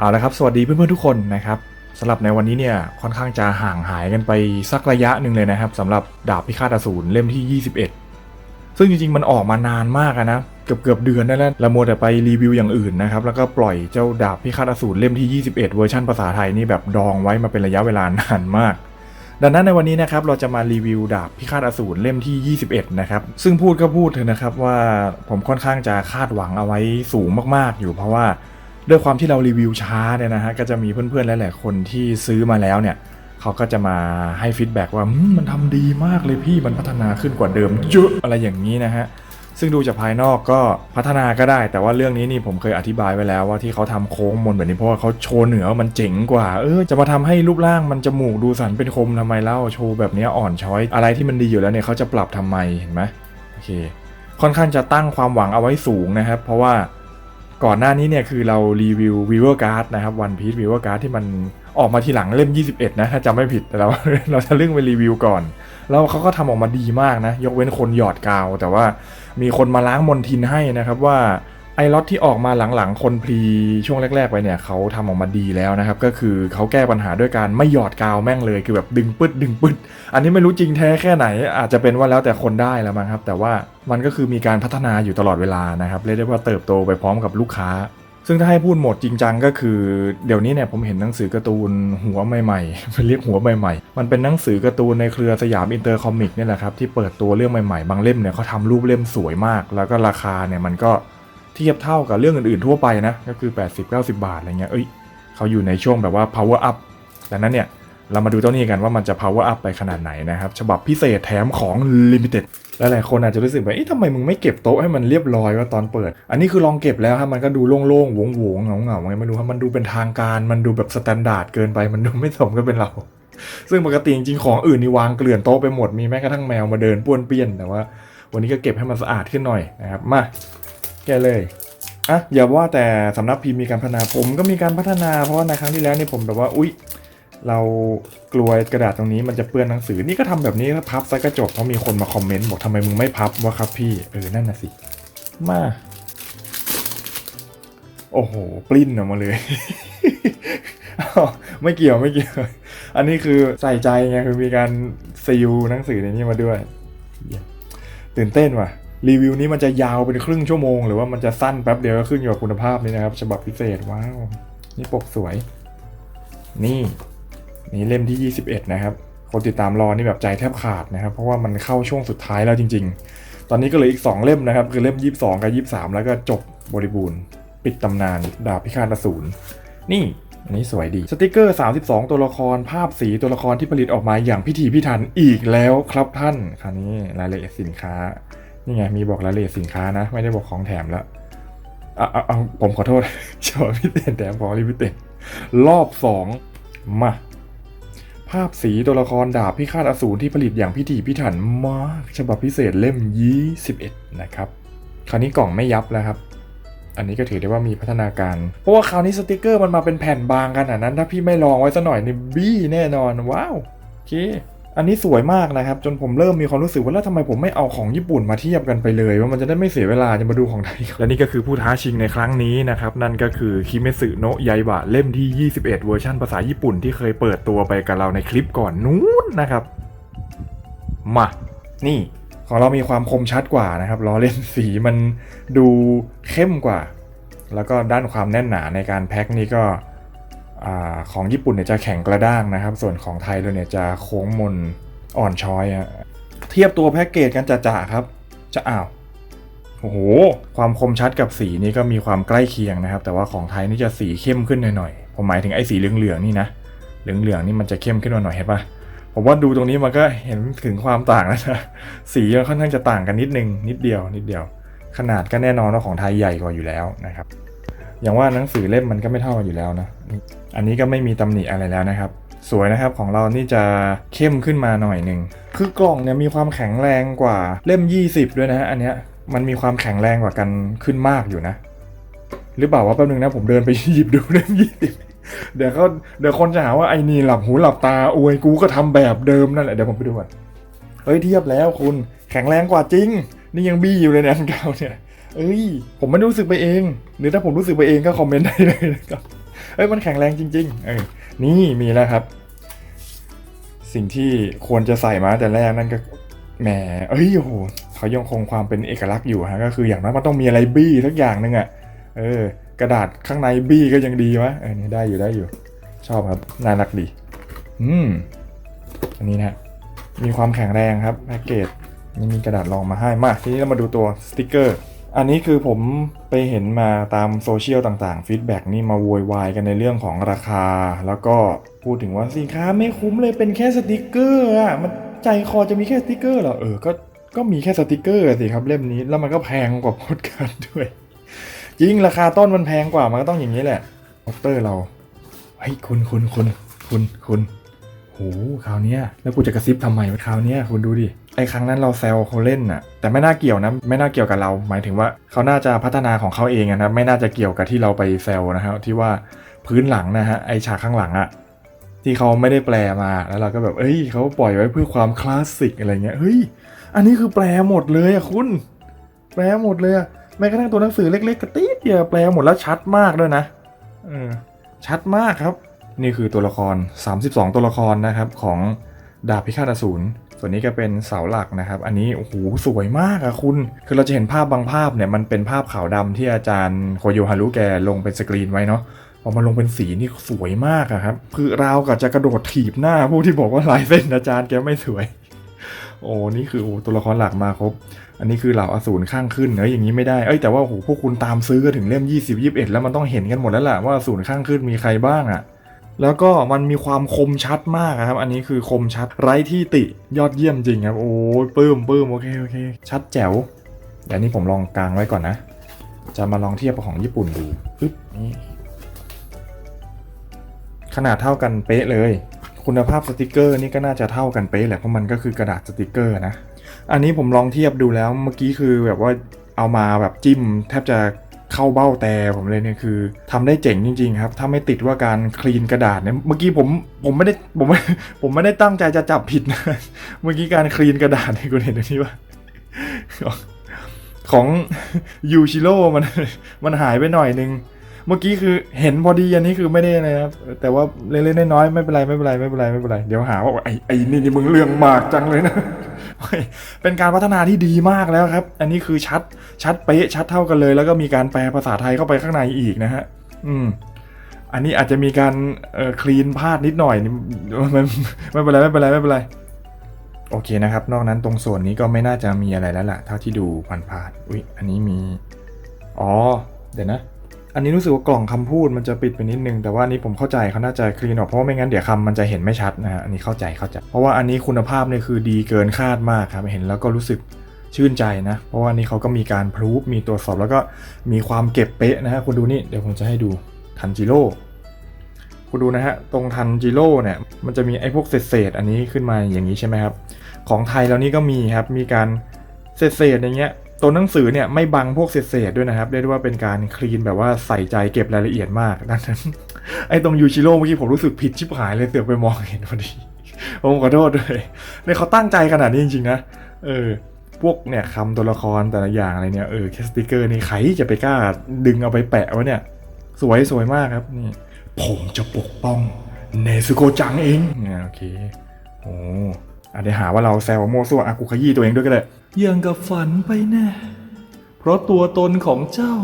เอาละครับสวัสดีเพื่อนๆทุกคนนะครับสำหรับในวันนี้เนี่ยค่อนข้างจะห่างหายกันไปสักระยะหนึ่งเลยนะครับสำหรับดาบพิฆาตอสูรเล่มที่ 21 ซึ่งจริงๆมันออกมานานมากนะเกือบเกือบเดือนได้แล้วเราโมวแต่ไปรีวิวอย่างอื่นนะครับแล้วก็ปล่อยเจ้าดาบพิฆาตอสูรเล่มที่ 21 เวอร์ชันภาษาไทยนี่แบบดองไว้มาเป็นระยะเวลานานมากดังนั้นในวันนี้นะครับเราจะมารีวิวดาบพิฆาตอสูรเล่มที่ 21 นะครับ ซึ่งพูดก็พูดเถอะนะครับว่าผมค่อนข้างจะคาดหวังเอาไว้สูงมากๆ อยู่เพราะว่า ด้วยความที่เรารีวิวช้าเนี่ยนะฮะก็จะมีเพื่อนๆหลายๆคนที่ซื้อมาแล้วเนี่ยเขาก็จะมาให้ฟีดแบ็กว่ามมันทำดีมากเลยพี่มันพัฒนาขึ้นกว่าเดิมเยอะอะไรอย่างนี้นะฮะซึ่งดูจากภายนอกก็พัฒนาก็ได้ แต่ว่าเรื่องนี้นี่ผมเคยอธิบายไว้แล้วว่าที่เขาทำโค้งมนแบบนี้เพราะว่าเขาโชว์เหนือมันเจ๋งกว่า เออจะมาทำให้รูปร่างมันจมูกดูสันเป็นคมทำไมเล่าโชว์แบบนี้อ่อนช้อย อะไรที่มันดีอยู่แล้วเนี่ยเขาจะปรับทำไมเห็นไหมโอเค ค่อนข้างจะตั้งความหวังเอาไว้สูงนะครับ เพราะว่า ก่อนหน้านี้เนี่ยคือเรารีวิว v i e w e r Card นะครับ One Piece v i e w e r Card ที่มันออกมาทีหลังเล่ม 21 นะ ถ้าจำไม่ผิดแต่เราเราจะเรื่องไปรีวิวก่อน แล้วเขาก็ทำออกมาดีมากนะ ยกเว้นคนหยอดกาว แต่ว่ามีคนมาล้างมนทินให้นะครับว่า ล็อตที่ออกมาหลังๆ คนพรีช่วงแรก ๆ ไปเนี่ยเขาทำออกมาดีแล้วนะครับ ก็คือเขาแก้ปัญหาด้วยการไม่หยอดกาวแม่งเลย คือแบบดึงปึ๊ดดึงปึ๊ด อันนี้ไม่รู้จริงแท้แค่ไหน อาจจะเป็นว่าแล้วแต่คนได้แล้วมั้งครับ แต่ว่ามันก็คือมีการพัฒนาอยู่ตลอดเวลานะครับเรียกได้ว่าเติบโตไปพร้อมกับลูกค้า ซึ่งถ้าให้พูดหมดจริงจังก็คือเดี๋ยวนี้เนี่ยผมเห็นหนังสือการ์ตูนหัวใหม่ๆมันเรียกหัวใหม่ๆ มันเป็นหนังสือการ์ตูนในเครือสยามอินเตอร์คอมิกเนี่ยแหละครับที่เปิดตัวเรื่องใหม่ๆ บางเล่มเนี่ยเขาทำรูปเล่มสวยมาก แล้วก็ราคาเนี่ยมันก็ ทียบเท่ากับเรื่องอื่นๆทั่วไปนะ ก็คือ 80-90 บาทอะไรเงี้ยเอ้ยเขาอยู่ในช่วงแบบว่า power up ดังนั้นเนี่ย เรามาดูเจ้านี้กันว่ามันจะ power up ไปขนาดไหนนะครับ ฉบับพิเศษแถมของ limited หลายๆคนอาจจะรู้สึกว่าเอ๊ะทำไมมึงไม่เก็บโต๊ะให้มันเรียบร้อยว่าตอนเปิด อันนี้คือลองเก็บแล้วครับมันก็ดูโล่งๆวงๆเงาๆไงไม่รู้ครับมันดูเป็นทางการมันดูแบบสแตนดาร์ดเกินไปมันดูไม่สมกับเป็นเรา ซึ่งปกติจริงๆของอื่นนี่วางเกลื่อนโต๊ะไปหมดมีแม้กระทั่งแมวมาเดินป้วนเปี้ยนแต่ว่า วันนี้ก็เก็บให้มันสะอาดขึ้นหน่อยนะครับมา แกเลยอะอย่าว่าแต่สำนักพิมพ์มีการพัฒนาผมก็มีการพัฒนา เพราะว่าในครั้งที่แล้วนี่ผมแบบว่าอุ๊ย เรากลัวกระดาษตรงนี้มันจะเปื้อนหนังสือนี่ก็ทำแบบนี้แล้วพับซะก็จบเพราะมีคนมาคอมเมนต์บอกทำไมมึงไม่พับวะครับพี่เออนั่นน่ะสิมาโอ้โห ปลิ้นออกมาเลย ไม่เกี่ยวไม่เกี่ยว อันนี้คือใส่ใจไงคือมีการซีลหนังสือในนี้มาด้วย ตื่นเต้นว่ะ รีวิวนี้มันจะยาวเป็นครึ่งชั่วโมง หรือว่ามันจะสั้นแป๊บเดียวก็ขึ้นอยู่กับคุณภาพนี่นะครับ ฉบับพิเศษว้าวนี่ปกสวย นี่นี่เล่มที่ 21 นะครับ คนติดตามรอนี่แบบใจแทบขาดนะครับ เพราะว่ามันเข้าช่วงสุดท้ายแล้วจริง ๆ ตอนนี้ก็เหลืออีก 2 เล่มนะครับ คือเล่ม 22 กับ 23 แล้วก็จบบริบูรณ์ ปิดตำนานดาบพิฆาตอสูรนี่อันนี้สวยดีสติกเกอร์ 32 ตัวละครภาพสีตัวละครที่ผลิตออกมาอย่างพิถีพิถันอีกแล้วครับท่านคราวนี้รายละเอียดสินค้า นี่ไงมีบอกรายละเอียดสินค้านะ ไม่ได้บอกของแถมแล้วเอาเอาเอาผมขอโทษฉบับพิเศษแถมของลิมิเต็ดรอบ2มา ภาพสีตัวละครดาบพิฆาตอสูรที่ผลิตอย่างพิถีพิถันมากฉบับพิเศษเล่ม 21 นะครับ คราวนี้กล่องไม่ยับแล้วครับ อันนี้ก็ถือได้ว่ามีพัฒนาการ เพราะว่าคราวนี้สติกเกอร์มันมาเป็นแผ่นบางขนาดนั้น ถ้าพี่ไม่ลองไว้ซะหน่อยนี่บี้แน่นอน ว้าวโอเค อันนี้สวยมากนะครับ จนผมเริ่มมีความรู้สึกว่าแล้วทำไมผมไม่เอาของญี่ปุ่นมาเทียบกันไปเลย ว่ามันจะได้ไม่เสียเวลาจะมาดูของไทย และนี่ก็คือผู้ท้าชิงในครั้งนี้นะครับ นั่นก็คือคิเมสึโนะยายบะเล่มที่ 21 เวอร์ชันภาษาญี่ปุ่นที่เคยเปิดตัวไปกับเราในคลิปก่อนนู้นนะครับ มา นี่ของเรามีความคมชัดกว่านะครับล้อเล่นสีมันดูเข้มกว่า แล้วก็ด้านความแน่นหนาในการแพ็คนี่ก็ อของญี่ปุ่นเนี่ยจะแข็งกระด้างนะครับ ส่วนของไทยเราเนี่ยจะโค้งมนอ่อนช้อยอะเทียบตัวแพ็กเกจกันจ่ะๆครับ จะอ้าวโอ้โห ความคมชัดกับสีนี่ก็มีความใกล้เคียงนะครับ แต่ว่าของไทยนี่จะสีเข้มขึ้นหน่อยๆ ผมหมายถึงไอ้สีเหลืองๆนี่นะ เหลืองๆนี่มันจะเข้มขึ้นมาหน่อยเห็นปะผมว่าดูตรงนี้มันก็เห็นถึงความต่างแล้วนะ สีมันค่อนข้างจะต่างกันนิดนึงนิดเดียว นิดเดียว ขนาดก็แน่นอนว่าของไทยใหญ่กว่าอยู่แล้วนะครับ อย่างว่าหนังสือเล่มมันก็ไม่เท่ากันอยู่แล้วนะ อันนี้ก็ไม่มีตำหนิอะไรแล้วนะครับ สวยนะครับของเรานี่จะเข้มขึ้นมาหน่อยหนึ่ง คือกล่องเนี่ยมีความแข็งแรงกว่าเล่ม 20 ด้วยนะฮะอันเนี้ยมันมีความแข็งแรงกว่ากันขึ้นมากอยู่นะ หรือเปล่าว่าแป๊บนึงนะผมเดินไปหยิบดูเล่ม 20เดี๋ยวเขาเดี๋ยวคนจะหาว่าไอ้นี่หลับหูหลับตาอวยกูก็ทำแบบเดิมนั่นแหละเดี๋ยวผมไปดูก่อนเฮ้ยเทียบแล้วคุณแข็งแรงกว่าจริง นี่ยังบี้อยู่เลยเนี่ยอันเก่าเนี่ย เอ้ย ผมไม่รู้สึกไปเอง หรือถ้าผมรู้สึกไปเองก็คอมเมนต์ได้เลยนะครับเอ้ยมันแข็งแรงจริง ๆ เออนี่มีแล้วครับ สิ่งที่ควรจะใส่มาแต่แรกนั่นก็แหมเอ้ยโหเขายังคงความเป็นเอกลักษณ์อยู่ฮะก็คืออย่างนั้นมันต้องมีอะไรบี้สักอย่างหนึ่งอะ่ะเออ กระดาษข้างในบี้ก็ยังดีวะเออนี่ได้อยู่ได้อยู่ ชอบครับน่ารักดี อืมอันนี้นะมีความแข็งแรงครับแพ็กเกจนี่มีกระดาษรองมาให้มาทีนี้เรามาดูตัวสติกเกอร์ อันนี้คือผมไปเห็นมาตามโซเชียลต่างๆฟีดแบ็กนี่มาโวยวายกันในเรื่องของราคา แล้วก็พูดถึงว่าสินค้าไม่คุ้มเลยเป็นแค่สติกเกอร์อะมันใจคอจะมีแค่สติกเกอร์เหรอเออก็ก็มีแค่สติกเกอร์สิครับเล่มนี้แล้วมันก็แพงกว่าโพสการ์ดด้วยจริงราคาต้นมันแพงกว่ามันก็ต้องอย่างนี้แหละโปสเตอร์เราเฮ้ยคุณคุณคุณคุณคุณโหคราวเนี้ยแล้วกูจะกระซิบทำไมคราวเนี้ยคุณดูดิ ไอ้ครั้งนั้นเราแซวเขาเล่นน่ะ แต่ไม่น่าเกี่ยวนะ ไม่น่าเกี่ยวกับเรา หมายถึงว่าเขาน่าจะพัฒนาของเขาเองอะนะไม่น่าจะเกี่ยวกับที่เราไปแซวนะครับที่ว่าพื้นหลังนะฮะไอฉากข้างหลังอะที่เขาไม่ได้แปลมาแล้วเราก็แบบเอ้ยเขาปล่อยไว้เพื่อความคลาสสิกอะไรเงี้ยเฮ้ยอันนี้คือแปลหมดเลยอะคุณ แปลหมดเลยอะแม้กระทั่งตัวหนังสือเล็กๆกระติดเดียวแปลหมดแล้วชัดมากด้วยนะเออชัดมากครับ นี่คือตัวละคร 32 ตัวละครนะครับของดาบพิฆาตอสูร ส่วนนี้ก็เป็นเสาหลักนะครับ อันนี้โอ้โหสวยมากอะคุณ คือเราจะเห็นภาพบางภาพเนี่ยมันเป็นภาพขาวดำที่อาจารย์โคโยฮารุแกลงเป็นสกรีนไว้เนาะพอมาลงเป็นสีนี่สวยมากอะครับ คือราวกับจะกระโดดถีบหน้าผู้ที่บอกว่าลายเส้นอาจารย์แกไม่สวย โอ้นี่คือโอ้ตัวละครหลักมาครบ อันนี้คือเหล่าอสูรข้างขึ้นเนอะอย่างนี้ไม่ได้ เอ้ยแต่ว่าโอ้โหพวกคุณตามซื้อก็ถึงเล่ม 20 21 แล้วมันต้องเห็นกันหมดแล้วแหละว่าอสูรข้างขึ้นมีใครบ้างอะ แล้วก็มันมีความคมชัดมากครับ อันนี้คือคมชัดไร้ที่ติยอดเยี่ยมจริงครับ โอ้ยปื้มปื้มโอเคโอเค ชัดแจ๋วเดี๋ยวนี้ผมลองกลางไว้ก่อนนะ จะมาลองเทียบกับของญี่ปุ่นดูปึ๊บนี่ขนาดเท่ากันเป๊ะเลย คุณภาพสติกเกอร์นี่ก็น่าจะเท่ากันเป๊ะแหละเพราะมันก็คือกระดาษสติกเกอร์นะ อันนี้ผมลองเทียบดูแล้วเมื่อกี้คือแบบว่าเอามาแบบจิ้มแทบจะ เข้าเบ้าแต่ผมเลยเนี่ยคือทำได้เจ๋งจริง ๆ ครับ ถ้าไม่ติดว่าการคลีนกระดาษเนี่ยเมื่อกี้ผมผมไม่ได้ผมไม่ผมไม่ได้ตั้งใจจะจับผิดนะเมื่อกี้การคลีนกระดาษเนี่ยคุณเห็นตรงนี้ว่าของยูชิโร่มันมันหายไปหน่อยนึง เมื่อกี้คือเห็นพอดีอันนี้คือไม่ได้เลยครับแต่ว่าเล็กๆน้อยๆไม่เป็นไรไม่เป็นไรไม่เป็นไรไม่เป็นไรเดี๋ยวหาว่าไอ้ไอ้นี่มึงเรื่องมากจังเลยนะเป็นการพัฒนาที่ดีมากแล้วครับ อันนี้คือชัดชัดเป๊ะชัดเท่ากันเลย แล้วก็มีการแปลภาษาไทยเข้าไปข้างในอีกนะฮะ อืม อันนี้อาจจะมีการเอ่อคลีนพลาดนิดหน่อยนี่ไม่ไม่เป็นไรไม่เป็นไรไม่เป็นไรโอเคนะครับ นอกนั้นตรงส่วนนี้ก็ไม่น่าจะมีอะไรแล้วล่ะเท่าที่ดูผ่านๆอุ้ยอันนี้มี อ๋อ เดี๋ยวนะ อันนี้รู้สึกว่ากล่องคำพูดมันจะปิดไปนิดนึง แต่ว่านี้ผมเข้าใจเขาน่าจะคลีนออกเพราะว่าไม่งั้นเดี๋ยวคำมันจะเห็นไม่ชัดนะฮะอันนี้เข้าใจเข้าใจ เพราะว่าอันนี้คุณภาพเนี่ยคือดีเกินคาดมากครับเห็นแล้วก็รู้สึกชื่นใจนะ เพราะว่านี่เขาก็มีการพรูฟมีตรวจสอบแล้วก็มีความเก็บเป๊ะนะฮะคุณดูนี่เดี๋ยวผมจะให้ดูทันจิโร่คุณดูนะฮะตรงทันจิโร่เนี่ยมันจะมีไอ้พวกเศษๆอันนี้ขึ้นมาอย่างนี้ใช่ไหมครับของไทยแล้วนี่ก็มีครับมีการเศษๆอย่างเงี้ย ตัวหนังสือเนี่ยไม่บังพวกเศษๆด้วยนะครับ เรียกได้ว่าเป็นการคลีนแบบว่าใส่ใจเก็บรายละเอียดมากดังนั้นไอ้ตรงยูชิโร่เมื่อกี้ผมรู้สึกผิดชิบหายเลยเสือกไปมองเห็นพอดีผมขอโทษด้วยเนี่ยเขาตั้งใจขนาดนี้จริงๆนะเออพวกเนี่ยคำตัวละครแต่ละอย่างอะไรเนี่ยเออแคสติกเกอร์นี่ใครจะไปกล้าดึงเอาไปแปะวะเนี่ย สวยสวยมากครับนี่ผมจะปกป้องเนซึโกจังเองเนี่ยโอเคโอ้ อะเดี๋ยวหาว่าเราแซวโมวซั่วอากูขยี้ตัวเองด้วยก็ได้ยังกับฝันไปแน่ เพราะตัวตนของเจ้า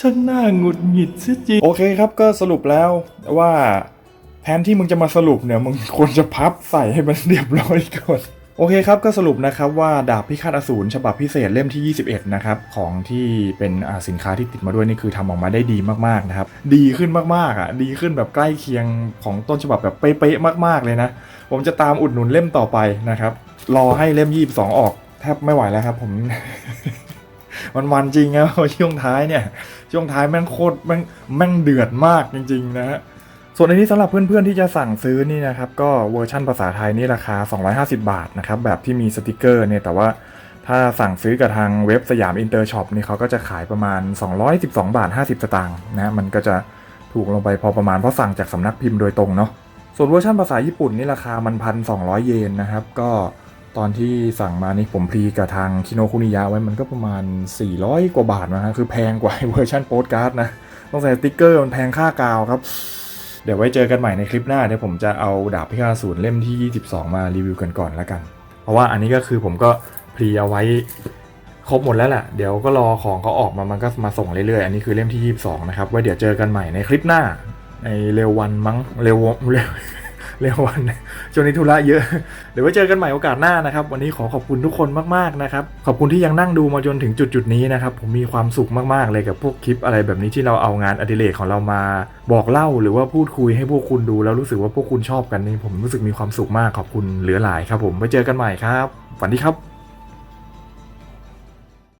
ช่างน่าหงุดหงิดเสียจริงโอเคครับก็สรุปแล้วว่าแทนที่มึงจะมาสรุปเนี่ยมึงควรจะพับใส่ให้มันเรียบร้อยก่อน โอเคครับก็สรุปนะครับว่าดาบพิฆาตอสูรฉบับพิเศษเล่มที่ 21 นะครับ ของที่เป็นสินค้าที่ติดมาด้วยนี่คือทำออกมาได้ดีมากๆนะครับ ดีขึ้นมากๆอะดีขึ้นแบบใกล้เคียงของต้นฉบับแบบเป๊ะๆมาก ๆเลยนะ ผมจะตามอุดหนุนเล่มต่อไปนะครับรอให้เล่ม 22 ออกแทบไม่ไหวแล้วครับ ผมมันมันจริงนะช่วงท้ายเนี่ย ช่วงท้ายแม่งโคตรแม่งแม่งเดือดมากจริง ๆ นะฮะ ส่วนอันนี้สำหรับเพื่อนๆที่จะสั่งซื้อนี่นะครับ ก็เวอร์ชั่นภาษาไทยนี่ราคา 250 บาทนะครับแบบที่มีสติกเกอร์เนี่ยแต่ว่าถ้าสั่งซื้อกับทางเว็บสยามอินเตอร์ช็อปนี่เขาก็จะขายประมาณ 212 บาท 50 สตางค์นะมันก็จะถูกลงไปพอประมาณเพราะสั่งจากสำนักพิมพ์โดยตรงเนาะส่วนเวอร์ชันภาษาญี่ปุ่นนี่ราคามันพันสองเยนนะครับ ก็ตอนที่สั่งมานี่ผมพรีกับทางคิโนคุนิยะไว้มันก็ประมาณ 400 กว่าบาทนะฮะคือแพงกว่าเวอร์ชันโปสการ์ดนะต้องใส่สติ๊กเกอร์มันแพงค่ากาวครับ เดี๋ยวไว้เจอกันใหม่ในคลิปหน้าเดี๋ยวผมจะเอาดาบพิฆาตอสูรเล่มที่ 22 มารีวิวกันก่อนแล้วกัน เพราะว่าอันนี้ก็คือผมก็พรีเอาไว้ครบหมดแล้วแหละเดี๋ยวก็รอของเขาออกมามันก็มาส่งเรื่อยๆ อันนี้คือเล่มที่ 22 นะครับไว้เดี๋ยวเจอกันใหม่ในคลิปหน้าในเร็ววันมั้งเร็วเร็ว เร็ววันช่วงนี้ธุระเยอะเดี๋ยวไว้เจอกันใหม่โอกาสหน้านะครับ วันนี้ขอขอบคุณทุกคนมากๆนะครับ ขอบคุณที่ยังนั่งดูมาจนถึงจุดจุดนี้นะครับ ผมมีความสุขมากๆเลยกับพวกคลิปอะไรแบบนี้ที่เราเอางานอดิเรกของเรามาบอกเล่าหรือว่าพูดคุยให้พวกคุณดูแล้วรู้สึกว่าพวกคุณชอบกันนี่ผมรู้สึกมีความสุขมากขอบคุณเหลือหลายครับ ผมไว้เจอกันใหม่ครับฝันดีครับ